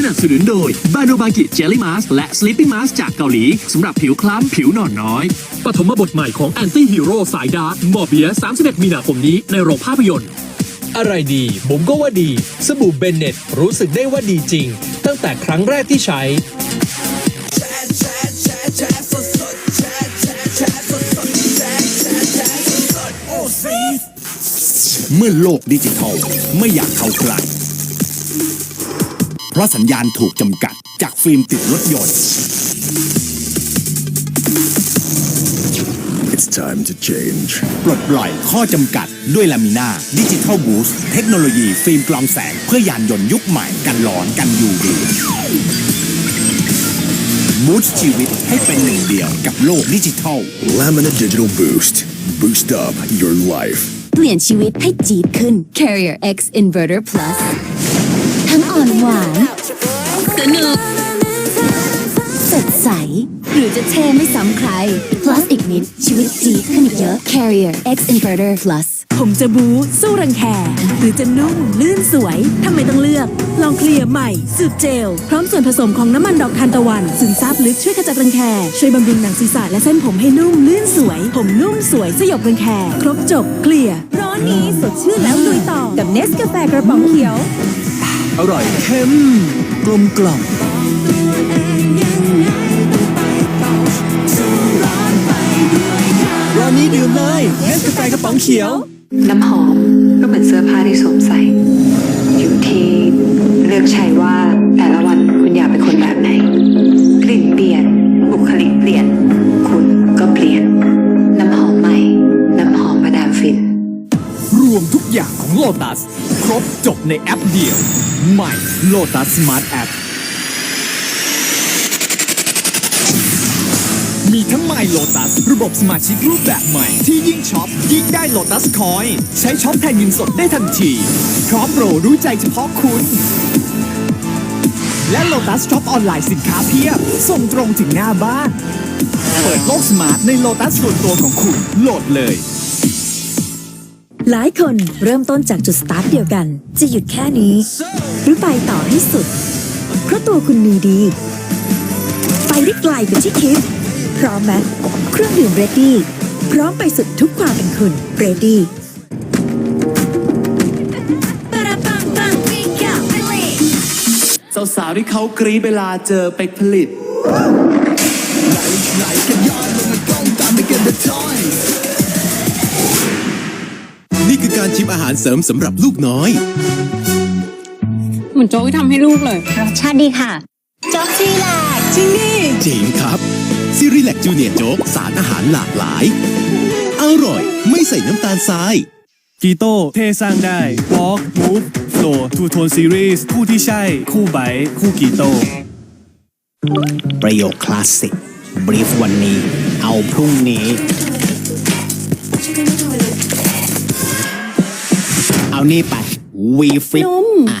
สนับสนุนโดยบาโนบากิเจลลี่มาสและสลิปปิ้งมาสจากเกาหลีสำหรับผิวคล้ำผิวหนอนน้อย ปฐมบทใหม่ของแอนตี้ฮีโร่สายดาร์กมอร์เบีย31 มีนาคมนี้ในโรงภาพยนตร์ อะไรดีผมก็ว่าดี สบู่เบนเน็ตรู้สึกได้ว่าดีจริง ตั้งแต่ครั้งแรกที่ใช้ เมื่อโลกดิจิทัลไม่อยากเข้าใกล้เพ ราะสัญญาณถูกจำกัด จากฟิล์มติดรถยนต์ It's time to change. ปลดปล่อยข้อจำกัดด้วยลามิน่าดิจิทัลบูสต์เทคโนโลยีฟิล์มกรองแสงเพื่อยานยนต์ยุคใหม่กันร้อนกัน UV บูสต์ชีวิตให้เป็นหนึ่งเดียวกับโลกดิจิทัล Laminate Digital Boost. Boost up your life. เปลี่ยนชีวิตให้จี๊ดขึ้น Carrier X Inverter Plus ทั้ง อ่อนหวานสนุกสดใส หรือจะเท่ไม่ซ้ำใคร Plus อีกนิด ชีวิตจี๊ดขึ้นอีกเยอะ Carrier X Inverter Plus ผมจะบูสู้รังแค หรือจะนุ่ม ลื่นสวยทำไมต้องเลือก ลองเคลียร์ใหม่สูตรเจล พร้อมส่วนผสมของน้ำมันดอกทานตะวันซึมซาบลึกช่วยขจัดรังแค ช่วยบำรุงหนังศีรษะและเส้นผมให้นุ่ม ลื่นสวย ผมนุ่มสวยสยบรังแค ครบจบเคลียร์ร้อนนี้สดชื่นแล้วลุยต่อกับเนสกาแฟกระป๋องเขียว อร่อยเข้มกลมกล่อมร้อนนี้ดื่มเลยเนสกาแฟกระป๋องเขียว น้ำหอมก็เหมือนเสื้อผ้าที่สวมใส่ อยู่ที่เลือกใช้ว่าแต่ละวัน บจบในแอปเดียว ใหม่ Lotus Smart App มีทั้ง My Lotus ระบบสมาชิกรูปแบบใหม่ที่ยิ่งช็อป ยิ่งได้ Lotus Coin ใช้ช็อปแทนเงินสดได้ทันที พร้อมโปรรู้ใจเฉพาะคุณ และ Lotus Shop ออนไลน์สินค้าเพียบ ส่งตรงถึงหน้าบ้าน เปิดโลกสมาร์ทใน Lotus ส่วนตัวของคุณโหลดเลย หลายคนเริ่มต้นจากจุดสตาร์ทเดียวกัน จะหยุดแค่นี้ หรือไปต่อให้สุด เพราะตัวคุณมีดี ไปได้ไกลกว่าที่คิด พร้อมไหมเครื่องดื่มเรดดี้พร้อมไปสุดทุกความเป็นคุณเรดดี้สาวๆที่เขากรี๊ดเวลาเจอเป็กผลิตนี่คือการ ชิมอาหารเสริมสำหรับลูกน้อย เหมือนโจ๊กที่ทำให้ลูกเลย รสชาติดีค่ะจ๊อกซี่แลกจริงดิจริงครับซีรีแลกจูเนียร์โจ๊กสารอาหารหลากหลาย อร่อย ไม่ใส่น้ำตาลทรายกีโต้เทสร้างได้ Walk Move Flow Two Tone Series คู่ที่ใช่ คู่ไบค์คู่กีโต้ประโยคคลาสสิกบรีฟวันนี้ เอาพรุ่งนี้ เอานี่ไปวีฟิตอะ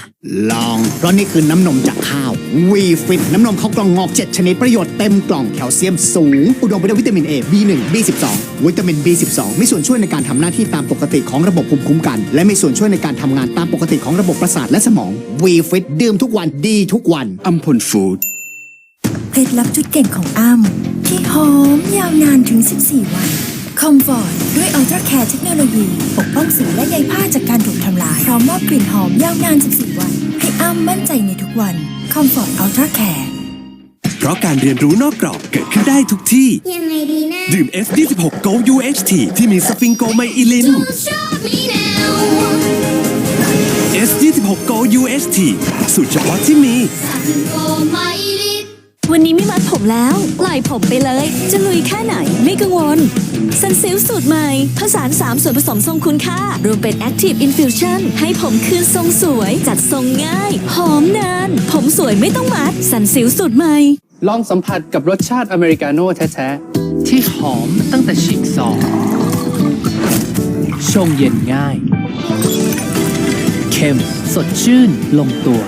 ลอง เพราะนี่คือน้ำนมจากข้าววีฟิตน้ำนมข้าวกล่องงอก 7 ชนิดประโยชน์เต็มกล่องแคลเซียมสูง อุดมไปด้วยวิตามิน A B1 B12 วิตามิน B12 มีส่วนช่วยในการทำหน้าที่ตามปกติของระบบภูมิคุ้มกัน และมีส่วนช่วยในการทำงานตามปกติของระบบประสาทและสมองวีฟิตดื่มทุกวันดีทุกวันอัมพลฟู้ดเคล็ดลับจุดเด่นของอ้ำที่หอมยาวนานถึง 14 วัน คอมฟอร์ตด้วยอัลตราแคร์เทคโนโลยีปกป้องสิวและใยผ้าจากการถูกทำลาย พร้อมมอบกลิ่นหอมยาวนาน 14 วัน ให้อ้ำมั่นใจในทุกวันคอมฟอร์ตอัลตราแคร์เพราะการเรียนรู้นอกกรอบเกิดขึ้นได้ทุกที่ ยังไงดีนะดื่ม F26 Go UHT ที่มีสฟิงโกไมอิลิน S26 Go UHT สูตรเฉพาะที่มี วันนี้ไม่มัดผมแล้วปล่อยผมไปเลย จะลุยแค่ไหนไม่กังวลซันซิลสูตรใหม่ ผสาน3ส่วนผสมทรงคุณค่า รวมเป็น Active Infusion ให้ผมคืนทรงสวย จัดทรงง่าย หอมนาน ผมสวยไม่ต้องมัดซันซิลสูตรใหม่ ลองสัมผัสกับรสชาติอเมริกาโน่แท้ๆ ที่หอมตั้งแต่ฉีกซองชงเย็นง่าย เข้มสดชื่นลงตัว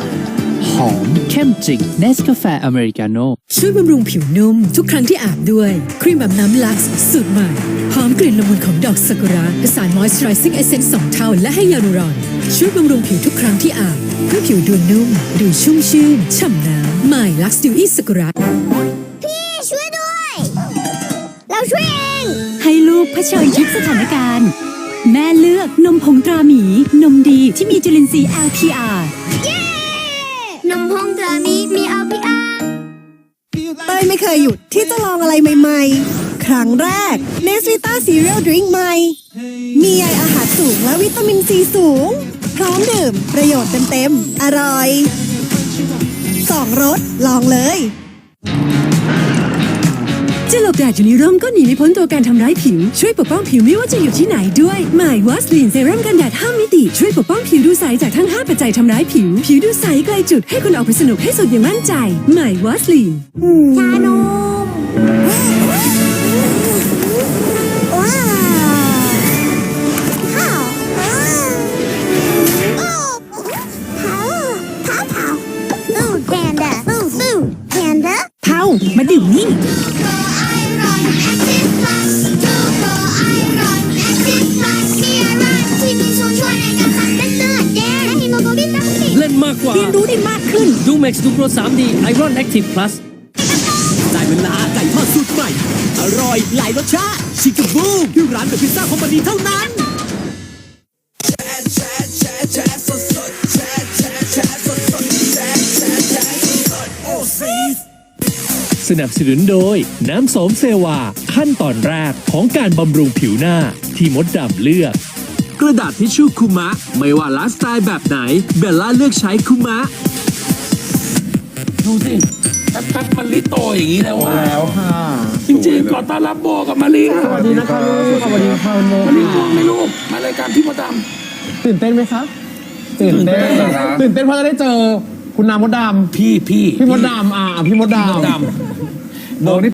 หอม เข้มจริงเนสกาแฟอเมริกาโน่ช่วยบำรุงผิวนุ่ม ทุกครั้งที่อาบด้วย ครีมอาบน้ำลักซ์สูตรใหม่ หอมกลิ่นละมุนของดอกซากุระผสานมอยส์เจอไรซิ่งเอเซนส์สองเท่าและให้ยาลูรอน ช่วยบำรุงผิวทุกครั้งที่อาบเพื่อผิวดูนุ่ม ดูชุ่มชื่นฉ่ำน้ำใหม่ลักซ์ดิวอี้สกุระพี่ช่วยด้วย เราช่วยเองให้ลูกเผชิญทุกสถานการณ์ แม่เลือกนมผงตราหมี นมดีที่มีจุลินทรีย์ LPR เย้นมพงตรามีมีเอาพี่อาเต้ยไม่เคยหยุดที่จะลองอะไรใหม่ ๆ ครั้งแรกเนสวิต้าซีเรียลดริงใหม่ มีใยอาหารสูงและวิตามินซีสูง พร้อมดื่ม ประโยชน์เต็มๆ อร่อย สองรสลองเลย จะหลบแดดอยู่ในร่มก็หนีไม่พ้นตัวการทำร้ายผิว ช่วยปกป้องผิวไม่ว่าจะอยู่ที่ไหนด้วยใหม่วัสลีนเซรั่มกันแดด5มิติ ช่วยปกป้องผิวดูใสจากทั้ง 5 ปัจจัยทำร้ายผิว ผิวดูใสไกลจุดให้คุณออกไปสนุกให้สุดอย่างมั่นใจใหม่วัสลีนชานมว้าวข้า นมากกว่า เรียนรู้ได้มากขึ้น ดูเม็กซ์ดูโปร 3D Iron Active Plus ได้เวลาไก่ทอดสูตรใหม่ อร่อยหลายรสชาติ ชิคกบูที่ร้านเดอะพิซซ่าคอมพานีเท่านั้นสนับสนุนโดย น้ำโสมเซวา ขั้นตอนแรกของการบำรุงผิวหน้าที่มดดำเลือก กระดาษทิชชู่คุมะ ไม่ว่าไลฟ์สไตล์แบบไหน เบลล่าเลือกใช้คุมะ ดูสิแป๊บๆมันลิโตอย่างนี้แล้วว่ะแล้วค่ะจริงๆขอต้อนรับโบกับมารีค่ะสวัสดีนะคะลูกสวัสดีค่ะโมมารีง่วงไหมลูกมารายการพี่มดดตื่นเต้นไหมคะตื่นเต้นตื่นเต้นเพราะจะได้เจอคุณนามดดำพี่พี่ำพี่มดดำอ่าพี่มดดำมดดำ โบนี่